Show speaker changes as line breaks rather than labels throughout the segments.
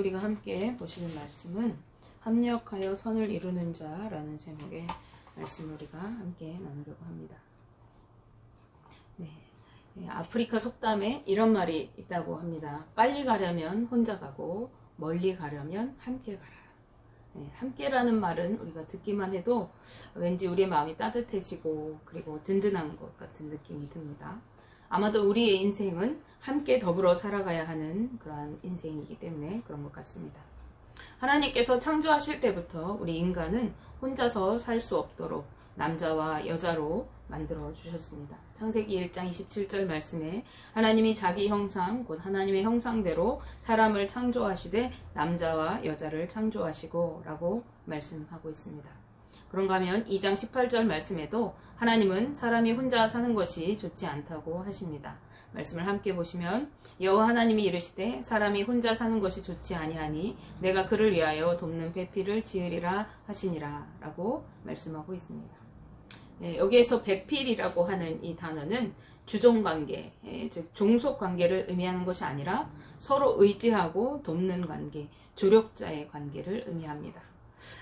우리가 함께 보실 말씀은 합력하여 선을 이루는 자라는 제목의 말씀을 우리가 함께 나누려고 합니다. 네. 네, 아프리카 속담에 이런 말이 있다고 합니다. 빨리 가려면 혼자 가고 멀리 가려면 함께 가라. 네, 함께라는 말은 우리가 듣기만 해도 왠지 우리의 마음이 따뜻해지고 그리고 든든한 것 같은 느낌이 듭니다. 아마도 우리의 인생은 함께 더불어 살아가야 하는 그러한 인생이기 때문에 그런 것 같습니다. 하나님께서 창조하실 때부터 우리 인간은 혼자서 살 수 없도록 남자와 여자로 만들어 주셨습니다. 창세기 1장 27절 말씀에 하나님이 자기 형상 곧 하나님의 형상대로 사람을 창조하시되 남자와 여자를 창조하시고라고 말씀하고 있습니다. 그런가 하면 2장 18절 말씀에도 하나님은 사람이 혼자 사는 것이 좋지 않다고 하십니다. 말씀을 함께 보시면 여호와 하나님이 이르시되 사람이 혼자 사는 것이 좋지 아니하니 내가 그를 위하여 돕는 배필을 지으리라 하시니라라고 말씀하고 있습니다. 네, 여기에서 배필이라고 하는 이 단어는 주종 관계, 예, 즉 종속 관계를 의미하는 것이 아니라 서로 의지하고 돕는 관계, 조력자의 관계를 의미합니다.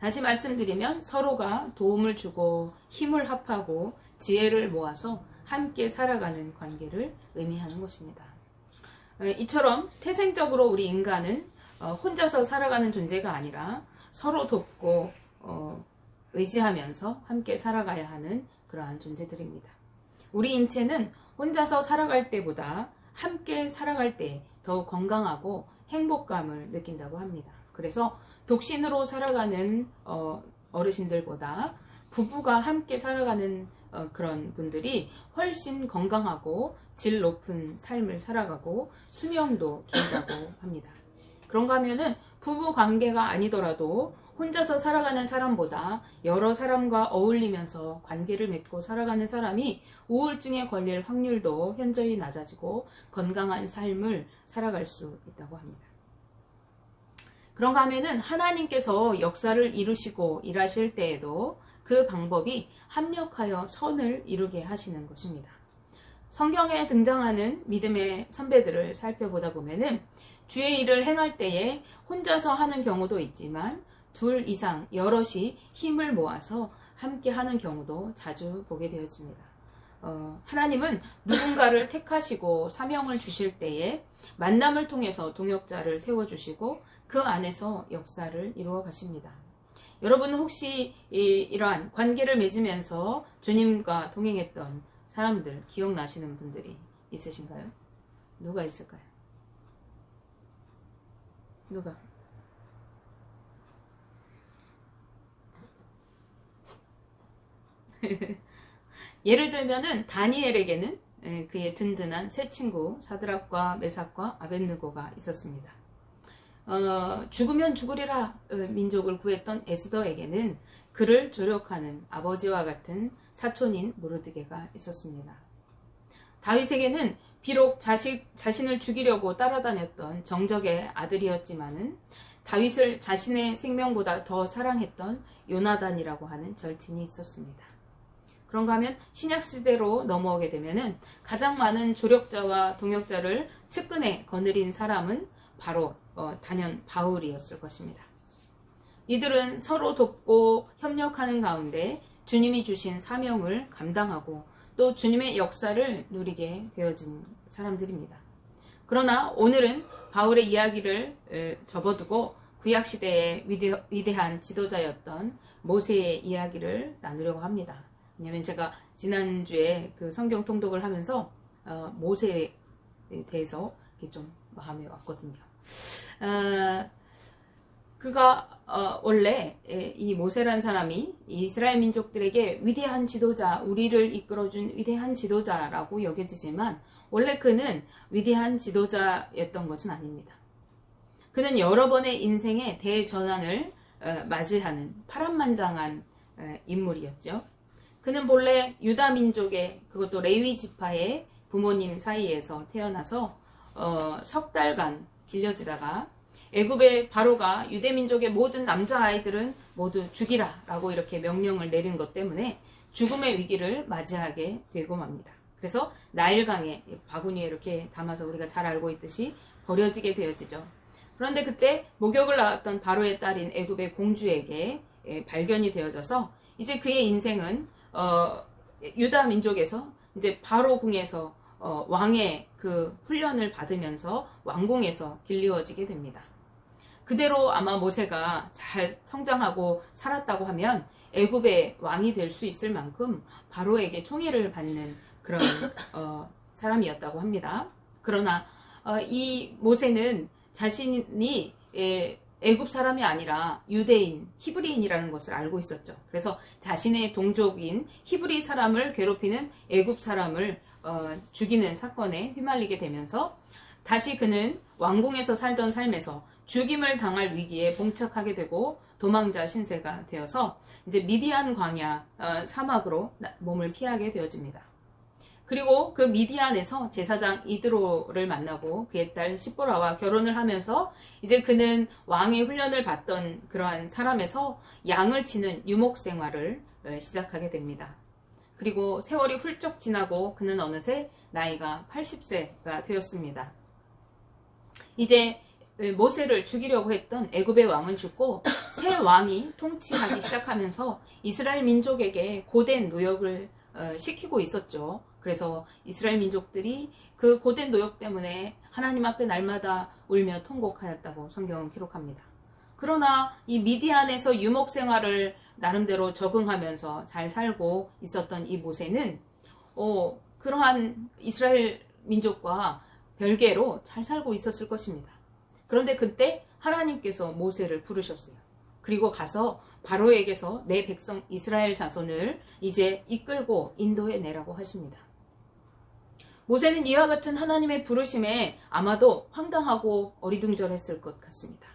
다시 말씀드리면 서로가 도움을 주고 힘을 합하고 지혜를 모아서 함께 살아가는 관계를 의미하는 것입니다. 어, 이처럼 태생적으로 우리 인간은 어, 혼자서 살아가는 존재가 아니라 서로 돕고 어, 의지하면서 함께 살아가야 하는 그러한 존재들입니다. 우리 인체는 혼자서 살아갈 때보다 함께 살아갈 때 더욱 건강하고 행복감을 느낀다고 합니다. 그래서 독신으로 살아가는 어, 르신들보다 부부가 함께 살아가는 어, 그런 분들이 훨씬 건강하고 질 높은 삶을 살아가고 수명도 길다고 합니다. 그런가 하면은 부부 관계가 아니더라도 혼자서 살아가는 사람보다 여러 사람과 어울리면서 관계를 맺고 살아가는 사람이 우울증에 걸릴 확률도 현저히 낮아지고 건강한 삶을 살아갈 수 있다고 합니다. 그런가 하면은 하나님께서 역사를 이루시고 일하실 때에도 그 방법이 합력하여 선을 이루게 하시는 것입니다. 성경에 등장하는 믿음의 선배들을 살펴보다 보면은 주의 일을 행할 때에 혼자서 하는 경우도 있지만 둘 이상 여럿이 힘을 모아서 함께 하는 경우도 자주 보게 되어집니다. 어, 하나님은 누군가를 택하시고 사명을 주실 때에 만남을 통해서 동역자를 세워주시고 그 안에서 역사를 이루어 가십니다. 여러분 혹시 이, 러한 관계를 맺으면서 주님과 동행했던 사람들 기억나시는 분들이 있으신가요? 누가 있을까요? 누가? 예를 들면은 다니엘에게는 예, 그의 든든한 새 친구 사드락과 메삭과 아벤느고가 있었습니다. 어, 죽으면 죽으리라 어, 민족을 구했던 에스더에게는 그를 조력하는 아버지와 같은 사촌인 모르드게가 있었습니다. 다윗에게는 비록 자식, 자신을 죽이려고 따라다녔던 정적의 아들이었지만은 다윗을 자신의 생명보다 더 사랑했던 요나단이라고 하는 절친이 있었습니다. 그런가 하면 신약 시대로 넘어오게 되면은 가장 많은 조력자와 동역자를 측근에 거느린 사람은 바로 어, 단연 바울이었을 것입니다. 이들은 서로 돕고 협력하는 가운데 주님이 주신 사명을 감당하고 또 주님의 역사를 누리게 되어진 사람들입니다. 그러나 오늘은 바울의 이야기를 접어두고 구약시대의 위대, 한 지도자였던 모세의 이야기를 나누려고 합니다. 왜냐면 제가 지난주에 그 성경 통독을 하면서 어, 모세에 대해서 좀 마음에 왔거든요. 어, 그가 어, 원래 이 모세라는 사람이 이스라엘 민족들에게 위대한 지도자, 우리를 이끌어준 위대한 지도자라고 여겨지지만 원래 그는 위대한 지도자였던 것은 아닙니다. 그는 여러 번의 인생의 대전환을 어, 맞이하는 파란만장한 어, 인물이었죠. 그는 본래 유다 민족의 그것도 레위 지파의 부모님 사이에서 태어나서 어, 석 달간 길려지다가 애굽의 바로가 유대 민족의 모든 남자 아이들은 모두 죽이라라고 이렇게 명령을 내린 것 때문에 죽음의 위기를 맞이하게 되고 맙니다. 그래서 나일강에 바구니에 이렇게 담아서 우리가 잘 알고 있듯이 버려지게 되어지죠. 그런데 그때 목욕을 나왔던 바로의 딸인 애굽의 공주에게 예, 발견이 되어져서 이제 그의 인생은 어, 유다 민족에서 이제 바로 궁에서 어, 왕의 그 훈련을 받으면서 왕궁에서 길리워지게 됩니다. 그대로 아마 모세가 잘 성장하고 살았다고 하면 애굽의 왕이 될 수 있을 만큼 바로에게 총애를 받는 그런 어, 사람이었다고 합니다. 그러나 어, 이 모세는 자신이 예, 애굽 사람이 아니라 유대인, 히브리인이라는 것을 알고 있었죠. 그래서 자신의 동족인 히브리 사람을 괴롭히는 애굽 사람을 어, 죽이는 사건에 휘말리게 되면서 다시 그는 왕궁에서 살던 삶에서 죽임을 당할 위기에 봉착하게 되고 도망자 신세가 되어서 이제 미디안 광야 어, 사막으로 몸을 피하게 되어집니다. 그리고 그 미디안에서 제사장 이드로를 만나고 그의 딸 시보라와 결혼을 하면서 이제 그는 왕의 훈련을 받던 그러한 사람에서 양을 치는 유목 생활을 어, 시작하게 됩니다. 그리고 세월이 훌쩍 지나고 그는 어느새 나이가 80세가 되었습니다. 이제 모세를 죽이려고 했던 애굽의 왕은 죽고 새 왕이 통치하기 시작하면서 이스라엘 민족에게 고된 노역을 어, 시키고 있었죠. 그래서 이스라엘 민족들이 그 고된 노역 때문에 하나님 앞에 날마다 울며 통곡하였다고 성경은 기록합니다. 그러나 이 미디안에서 유목 생활을 나름대로 적응하면서 잘 살고 있었던 이 모세는 어, 그러한 이스라엘 민족과 별개로 잘 살고 있었을 것입니다. 그런데 그때 하나님께서 모세를 부르셨어요. 그리고 가서 바로에게서 내 백성 이스라엘 자손을 이제 이끌고 인도해 내라고 하십니다. 모세는 이와 같은 하나님의 부르심에 아마도 황당하고 어리둥절했을 것 같습니다.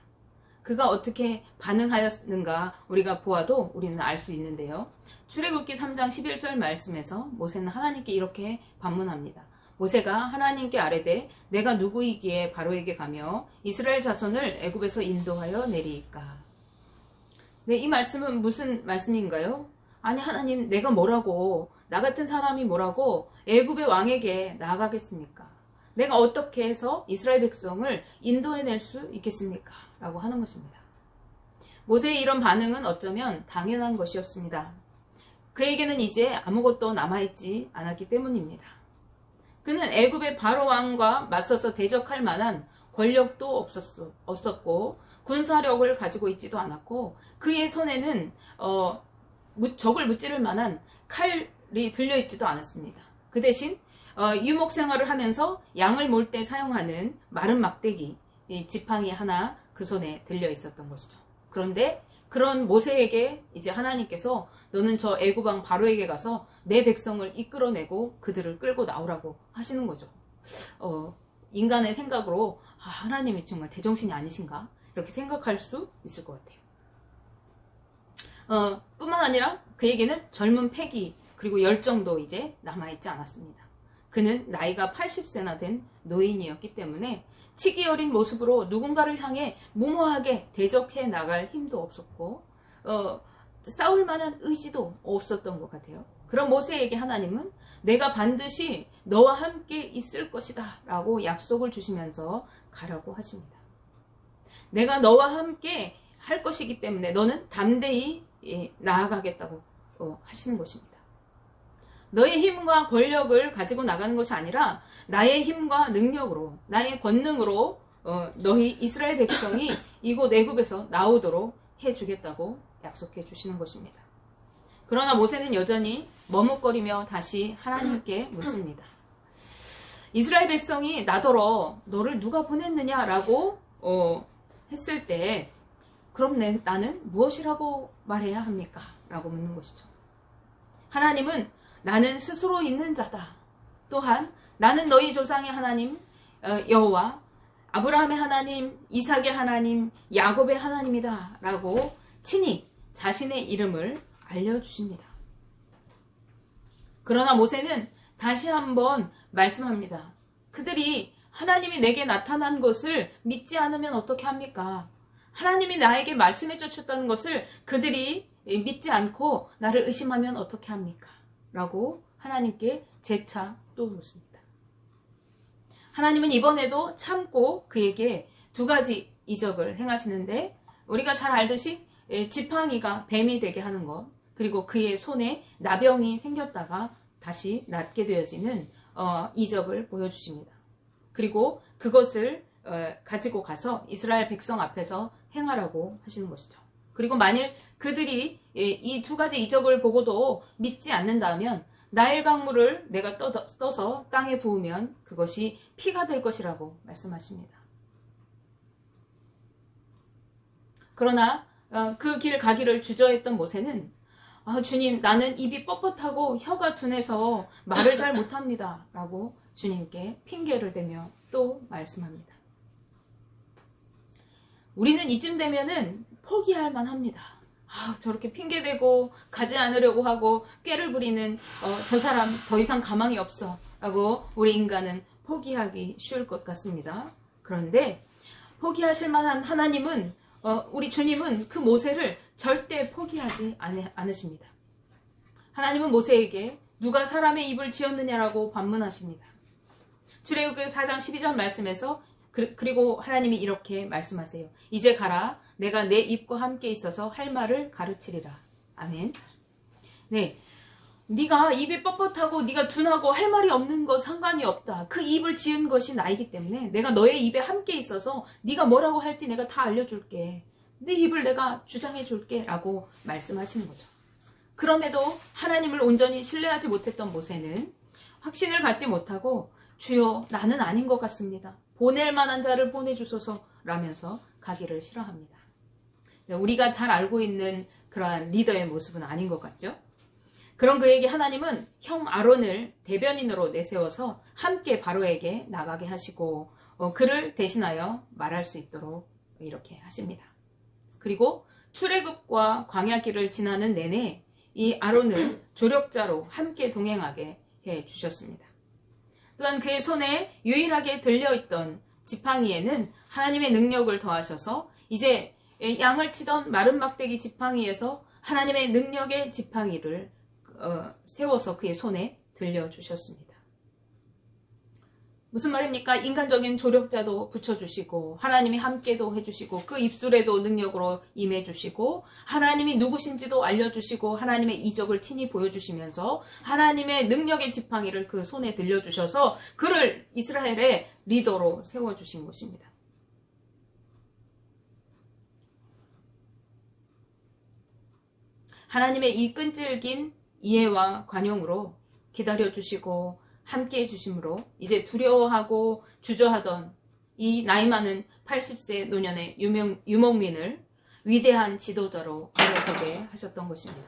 그가 어떻게 반응하였는가 우리가 보아도 우리는 알 수 있는데요. 출애굽기 3장 11절 말씀에서 모세는 하나님께 이렇게 반문합니다. 모세가 하나님께 아뢰되 내가 누구이기에 바로에게 가며 이스라엘 자손을 애굽에서 인도하여 내리이까. 네, 이 말씀은 무슨 말씀인가요? 아니 하나님 내가 뭐라고 나 같은 사람이 뭐라고 애굽의 왕에게 나아가겠습니까? 내가 어떻게 해서 이스라엘 백성을 인도해낼 수 있겠습니까? 라고 하는 것입니다. 모세의 이런 반응은 어쩌면 당연한 것이었습니다. 그에게는 이제 아무것도 남아있지 않았기 때문입니다. 그는 애굽의 바로 왕과 맞서서 대적할 만한 권력도 없었고 군사력을 가지고 있지도 않았고 그의 손에는 어, 적을 무찌를 만한 칼 들려 있지도 않았습니다. 그 대신 어, 유목 생활을 하면서 양을 몰 때 사용하는 마른 막대기 지팡이 하나 그 손에 들려 있었던 것이죠. 그런데 그런 모세에게 이제 하나님께서 너는 저 애굽왕 바로에게 가서 내 백성을 이끌어내고 그들을 끌고 나오라고 하시는 거죠. 어, 인간의 생각으로 아, 하나님이 정말 제정신이 아니신가 이렇게 생각할 수 있을 것 같아요. 어, 뿐만 아니라 그에게는 젊은 패기 그리고 열정도 이제 남아있지 않았습니다. 그는 나이가 80세나 된 노인이었기 때문에 치기 어린 모습으로 누군가를 향해 무모하게 대적해 나갈 힘도 없었고 어, 싸울 만한 의지도 없었던 것 같아요. 그런 모세에게 하나님은 내가 반드시 너와 함께 있을 것이다 라고 약속을 주시면서 가라고 하십니다. 내가 너와 함께 할 것이기 때문에 너는 담대히 예, 나아가겠다고 어, 하시는 것입니다. 너의 힘과 권력을 가지고 나가는 것이 아니라 나의 힘과 능력으로 나의 권능으로 어, 너희 이스라엘 백성이 이곳 애굽에서 나오도록 해주겠다고 약속해 주시는 것입니다. 그러나 모세는 여전히 머뭇거리며 다시 하나님께 묻습니다. 이스라엘 백성이 나더러 너를 누가 보냈느냐라고 어, 했을 때 그럼 내, 나는 무엇이라고 말해야 합니까? 라고 묻는 것이죠. 하나님은 나는 스스로 있는 자다. 또한 나는 너희 조상의 하나님 어, 여호와 아브라함의 하나님, 이삭의 하나님, 야곱의 하나님이다. 라고 친히 자신의 이름을 알려주십니다. 그러나 모세는 다시 한번 말씀합니다. 그들이 하나님이 내게 나타난 것을 믿지 않으면 어떻게 합니까? 하나님이 나에게 말씀해 주셨다는 것을 그들이 믿지 않고 나를 의심하면 어떻게 합니까? 라고 하나님께 재차 또 묻습니다. 하나님은 이번에도 참고 그에게 두 가지 이적을 행하시는데 우리가 잘 알듯이 예, 지팡이가 뱀이 되게 하는 것 그리고 그의 손에 나병이 생겼다가 다시 낫게 되어지는 어, 이적을 보여주십니다. 그리고 그것을 어, 가지고 가서 이스라엘 백성 앞에서 행하라고 하시는 것이죠. 그리고 만일 그들이 이 두 가지 이적을 보고도 믿지 않는다면 나일 강물을 내가 떠, 떠서 땅에 부으면 그것이 피가 될 것이라고 말씀하십니다. 그러나 그 길 가기를 주저했던 모세는 아, 주님 나는 입이 뻣뻣하고 혀가 둔해서 말을 잘 못합니다. 라고 주님께 핑계를 대며 또 말씀합니다. 우리는 이쯤 되면은 포기할 만합니다. 아, 저렇게 핑계대고 가지 않으려고 하고 꾀를 부리는 어, 저 사람 더 이상 가망이 없어 라고 우리 인간은 포기하기 쉬울 것 같습니다. 그런데 포기하실 만한 하나님은 어, 우리 주님은 그 모세를 절대 포기하지 않으십니다. 하나님은 모세에게 누가 사람의 입을 지었느냐라고 반문하십니다. 출애굽기 4장 12절 말씀에서 그, 리고 하나님이 이렇게 말씀하세요. 이제 가라. 내가 내 입과 함께 있어서 할 말을 가르치리라. 아멘. 네. 네가 입이 뻣뻣하고 네가 둔하고 할 말이 없는 거 상관이 없다. 그 입을 지은 것이 나이기 때문에 내가 너의 입에 함께 있어서 네가 뭐라고 할지 내가 다 알려줄게. 네 입을 내가 주장해 줄게 라고 말씀하시는 거죠. 그럼에도 하나님을 온전히 신뢰하지 못했던 모세는 확신을 갖지 못하고 주여 나는 아닌 것 같습니다. 보낼 만한 자를 보내주소서 라면서 가기를 싫어합니다. 네, 우리가 잘 알고 있는 그러한 리더의 모습은 아닌 것 같죠? 그런 그에게 하나님은 형 아론을 대변인으로 내세워서 함께 바로에게 나가게 하시고 어, 그를 대신하여 말할 수 있도록 이렇게 하십니다. 그리고 출애굽과 광야길을 지나는 내내 이 아론을 조력자로 함께 동행하게 해 주셨습니다. 또한 그의 손에 유일하게 들려있던 지팡이에는 하나님의 능력을 더하셔서 이제 양을 치던 마른 막대기 지팡이에서 하나님의 능력의 지팡이를 어, 세워서 그의 손에 들려주셨습니다. 무슨 말입니까? 인간적인 조력자도 붙여주시고 하나님이 함께도 해주시고 그 입술에도 능력으로 임해주시고 하나님이 누구신지도 알려주시고 하나님의 이적을 친히 보여주시면서 하나님의 능력의 지팡이를 그 손에 들려주셔서 그를 이스라엘의 리더로 세워주신 것입니다. 하나님의 이 끈질긴 이해와 관용으로 기다려주시고 함께 해주심으로 이제 두려워하고 주저하던 이 나이 많은 80세 노년의 유명, 유목민을 위대한 지도자로 일어서게 하셨던 것입니다.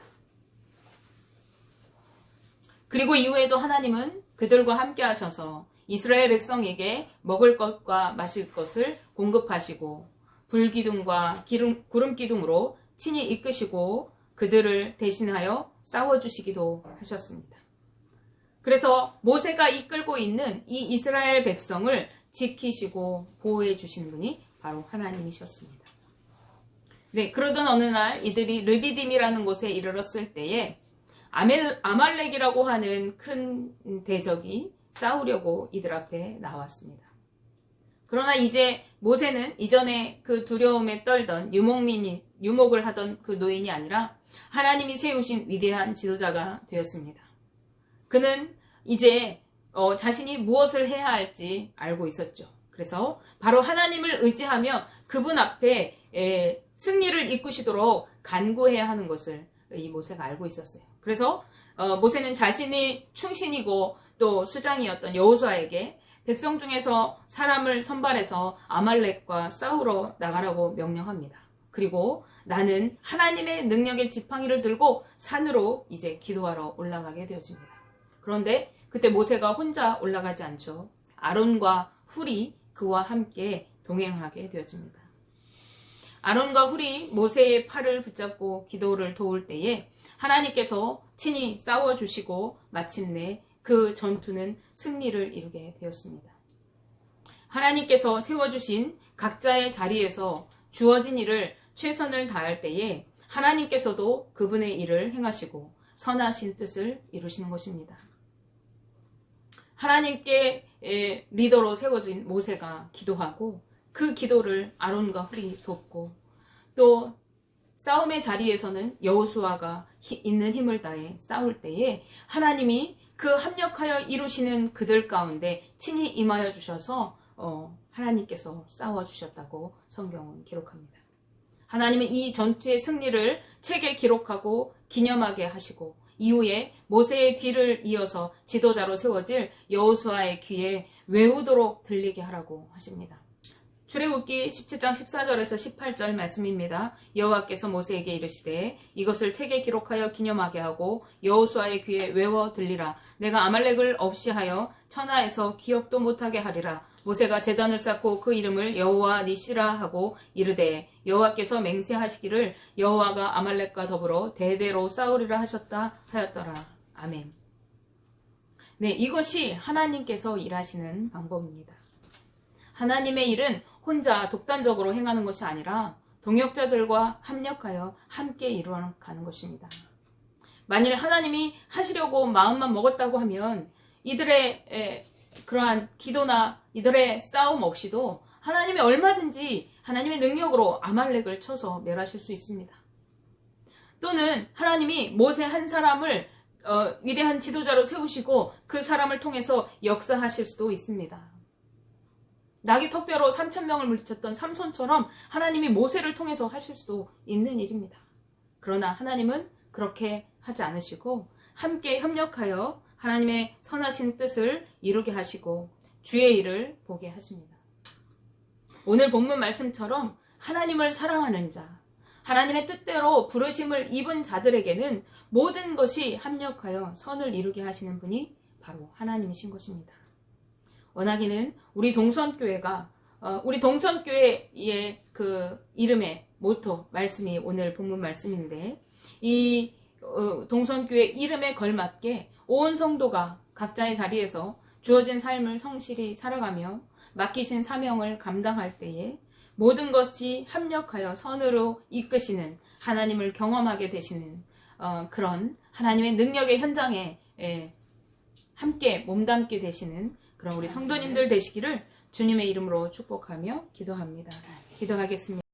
그리고 이후에도 하나님은 그들과 함께 하셔서 이스라엘 백성에게 먹을 것과 마실 것을 공급하시고 불기둥과 기름, 구름기둥으로 친히 이끄시고 그들을 대신하여 싸워주시기도 하셨습니다. 그래서 모세가 이끌고 있는 이 이스라엘 백성을 지키시고 보호해 주시는 분이 바로 하나님이셨습니다. 네, 그러던 어느 날 이들이 르비딤이라는 곳에 이르렀을 때에 아멜, 아말렉이라고 하는 큰 대적이 싸우려고 이들 앞에 나왔습니다. 그러나 이제 모세는 이전에 그 두려움에 떨던 유목민이, 유목을 하던 그 노인이 아니라 하나님이 세우신 위대한 지도자가 되었습니다. 그는 이제 어, 자신이 무엇을 해야 할지 알고 있었죠. 그래서 바로 하나님을 의지하며 그분 앞에 에, 승리를 이끄시도록 간구해야 하는 것을 이 모세가 알고 있었어요. 그래서 어, 모세는 자신이 충신이고 또 수장이었던 여호수아에게 백성 중에서 사람을 선발해서 아말렉과 싸우러 나가라고 명령합니다. 그리고 나는 하나님의 능력의 지팡이를 들고 산으로 이제 기도하러 올라가게 되어집니다. 그런데 그때 모세가 혼자 올라가지 않죠. 아론과 훌이 그와 함께 동행하게 되어집니다. 아론과 훌이 모세의 팔을 붙잡고 기도를 도울 때에 하나님께서 친히 싸워주시고 마침내 그 전투는 승리를 이루게 되었습니다. 하나님께서 세워주신 각자의 자리에서 주어진 일을 최선을 다할 때에 하나님께서도 그분의 일을 행하시고 선하신 뜻을 이루시는 것입니다. 하나님께 리더로 세워진 모세가 기도하고 그 기도를 아론과 훌이 돕고 또 싸움의 자리에서는 여호수아가 히- 있는 힘을 다해 싸울 때에 하나님이 그 합력하여 이루시는 그들 가운데 친히 임하여 주셔서 어, 하나님께서 싸워 주셨다고 성경은 기록합니다. 하나님은 이 전투의 승리를 책에 기록하고 기념하게 하시고 이후에 모세의 뒤를 이어서 지도자로 세워질 여호수아의 귀에 외우도록 들리게 하라고 하십니다. 출애굽기 17장 14절에서 18절 말씀입니다. 여호와께서 모세에게 이르시되 이것을 책에 기록하여 기념하게 하고 여호수아의 귀에 외워 들리라. 내가 아말렉을 없이 하여 천하에서 기억도 못하게 하리라. 모세가 제단을 쌓고 그 이름을 여호와 니시라 하고 이르되 여호와께서 맹세하시기를 여호와가 아말렉과 더불어 대대로 싸우리라 하셨다 하였더라. 아멘. 네, 이것이 하나님께서 일하시는 방법입니다. 하나님의 일은 혼자 독단적으로 행하는 것이 아니라 동역자들과 합력하여 함께 이루어가는 것입니다. 만일 하나님이 하시려고 마음만 먹었다고 하면 이들의 에, 그러한 기도나 이들의 싸움 없이도 하나님이 얼마든지 하나님의 능력으로 아말렉을 쳐서 멸하실 수 있습니다. 또는 하나님이 모세 한 사람을 어, 위대한 지도자로 세우시고 그 사람을 통해서 역사하실 수도 있습니다. 낙이 턱뼈로 3천 명을 물리쳤던 삼손처럼 하나님이 모세를 통해서 하실 수도 있는 일입니다. 그러나 하나님은 그렇게 하지 않으시고 함께 협력하여 하나님의 선하신 뜻을 이루게 하시고 주의 일을 보게 하십니다. 오늘 본문 말씀처럼 하나님을 사랑하는 자, 하나님의 뜻대로 부르심을 입은 자들에게는 모든 것이 합력하여 선을 이루게 하시는 분이 바로 하나님이신 것입니다. 원하기는 우리 동선교회가 어, 우리 동선교회의 그 이름의 모토 말씀이 오늘 본문 말씀인데 이 어, 동선교회 이름에 걸맞게 온 성도가 각자의 자리에서 주어진 삶을 성실히 살아가며 맡기신 사명을 감당할 때에 모든 것이 합력하여 선으로 이끄시는 하나님을 경험하게 되시는 어, 그런 하나님의 능력의 현장에 예, 함께 몸담게 되시는 그런 우리 성도님들 되시기를 주님의 이름으로 축복하며 기도합니다. 기도하겠습니다.